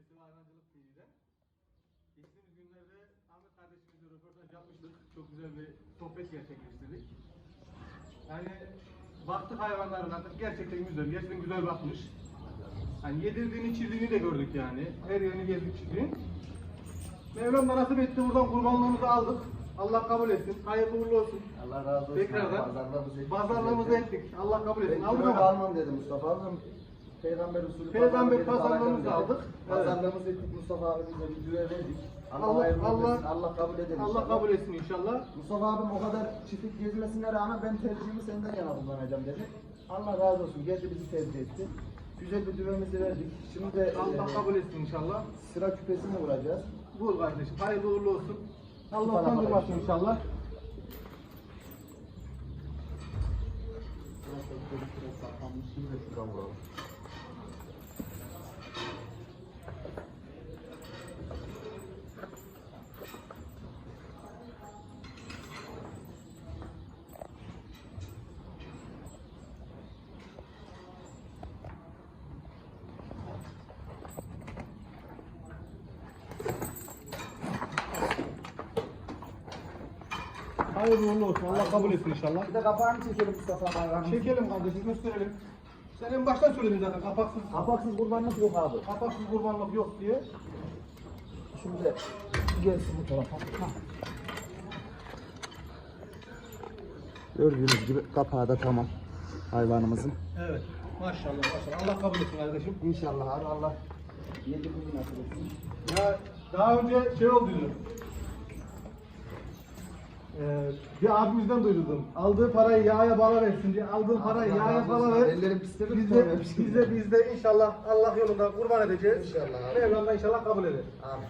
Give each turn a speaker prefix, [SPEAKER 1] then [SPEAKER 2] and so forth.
[SPEAKER 1] Sesi ve Hayvancılık TV'den. Geçtiğimiz günlerde Ahmet kardeşimizle röportaj yapmıştık. Çok güzel bir sohbet gerçekleştirdik. Yani baktık hayvanların artık gerçekten güzel, gerçekten güzel bakmış. Hani yedirdiğini, içirdiğini de gördük yani. Her yerini gezdik çıktık. Mevlam da nasip etti buradan kurbanlığımızı aldık. Allah kabul etsin. Hayırlı uğurlu olsun.
[SPEAKER 2] Allah razı olsun.
[SPEAKER 1] Tekrardan
[SPEAKER 2] Pazarlığımızı ettik.
[SPEAKER 1] ettik. Allah kabul etsin.
[SPEAKER 2] Ben kilo almam dedi Mustafa abim. Peygamber usulü
[SPEAKER 1] Peygamber pazarlığımızı aldık. Evet.
[SPEAKER 2] Pazarlığımızı ettik Mustafa abimize bir düve verdik. Allah,
[SPEAKER 1] Allah- Allah-
[SPEAKER 2] olsun. Allah kabul eder
[SPEAKER 1] Allah
[SPEAKER 2] inşallah.
[SPEAKER 1] kabul etsin inşallah.
[SPEAKER 2] Mustafa abim o kadar çiftlik gezmesine rağmen ben tercihimi senden yana kullanacağım dedi. Allah razı olsun. Geldi bizi tercih etti. Güzel bir düvemizi verdik. Şimdi de
[SPEAKER 1] Allah
[SPEAKER 2] e,
[SPEAKER 1] kabul etsin inşallah.
[SPEAKER 2] sıra küpesini vuracağız.
[SPEAKER 1] Buyur kardeşim. Hayırlı uğurlu olsun. Allah utandırmasın inşallah.
[SPEAKER 2] Şimdi de şuradan vuralım.
[SPEAKER 1] Hayırlı uğurlu olsun. Allah kabul etsin inşallah.
[SPEAKER 2] Bir de kapağını çekelim Mustafa hayvanın.
[SPEAKER 1] Çekelim kardeşim gösterelim. Sen en baştan söyledin zaten kapaksız.
[SPEAKER 2] Kapaksız kurbanlık yok abi.
[SPEAKER 1] Kapaksız kurbanlık yok diye.
[SPEAKER 2] Şimdi gelsin bu tarafa. Gördüğünüz gibi kapağı da tamam hayvanımızın.
[SPEAKER 1] Evet. Maşallah maşallah. Allah kabul etsin kardeşim.
[SPEAKER 2] İnşallah abi Allah yedi gün nasip etsin.
[SPEAKER 1] Ya daha önce şey oldu. Ee, bir abimizden duydum. Aldığı parayı yağa bala versin diye. Aldığın parayı yağa bala ver.
[SPEAKER 2] Ellerim pislemiş,
[SPEAKER 1] Biz de, biz de, biz de inşallah Allah yolunda kurban edeceğiz.
[SPEAKER 2] İnşallah.
[SPEAKER 1] Mevlam da inşallah kabul eder.
[SPEAKER 2] Abi.